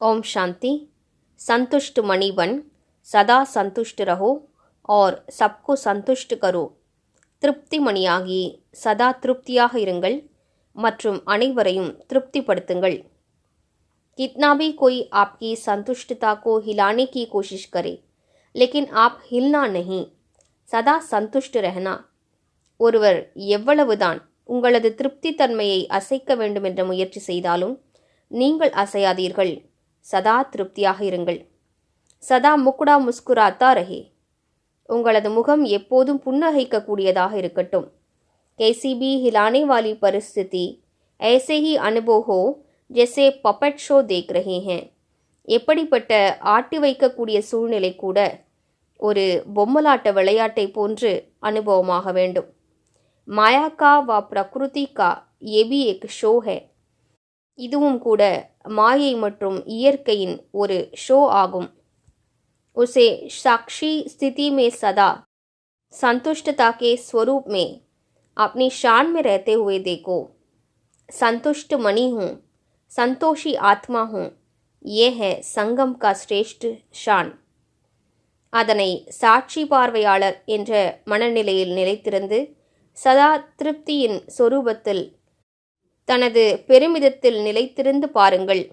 ओम शांति संतुष्ट मणि बन सदा संतुष्ट रहो और सबको संतुष्ट करो திருப்தி மணியாகி சதா திருப்தியாக இருங்கள் மற்றும் அனைவரையும் திருப்திப்படுத்துங்கள் कितना भी कोई आपकी संतुष्टता को हिलाने की कोशिश करे लेकिन आप हिलना नहीं சதா சந்துஷ்ட் रहना ஒருவர் எவ்வளவுதான் உங்களது திருப்தி தன்மையை அசைக்க வேண்டும் என்ற முயற்சி செய்தாலும் நீங்கள் அசையாதீர்கள் சதா திருப்தியாக இருங்கள் சதா முக்குடா முஸ்குராத்தா ரஹே உங்களது முகம் எப்போதும் புன்னகைக்கக்கூடியதாக இருக்கட்டும் கேசிபி ஹிலானே வாலி பரிஸ்திதி ऐसे ही अनुभव हो जैसे पपेट ஷோ தேக் ரஹே हैं எப்படிப்பட்ட ஆட்டி வைக்கக்கூடிய சூழ்நிலை கூட ஒரு பொம்மலாட்ட விளையாட்டை போன்று அனுபவமாக வேண்டும் மாயா கா வா பிரகிருதி கா எபி எக் ஷோ ஹே இதுவும் கூட மாயை மற்றும் இயற்கையின் ஒரு ஷோ ஆகும் उसे साक्षी स्थिति में सदा संतुष्टता के स्वरूप में अपनी शान में रहते हुए देखो संतुष्ट मणि हूँ संतोषी आत्मा हूँ ये है संगम का श्रेष्ठ शान அதனை சாட்சி பார்வையாளர் என்ற மனநிலையில் நிலைத்திருந்து சதா திருப்தியின் சொரூபத்தில் தனது பெருமிதத்தில் நிலைத்திருந்து பாருங்கள்.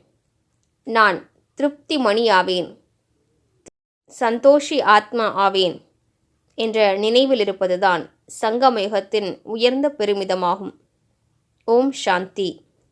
நான் திருப்தி மணி ஆவேன் சந்தோஷி ஆத்மா ஆவேன் என்ற நினைவில் இருப்பதுதான் சங்கமயுகத்தின் உயர்ந்த பெருமிதமாகும். ஓம் சாந்தி.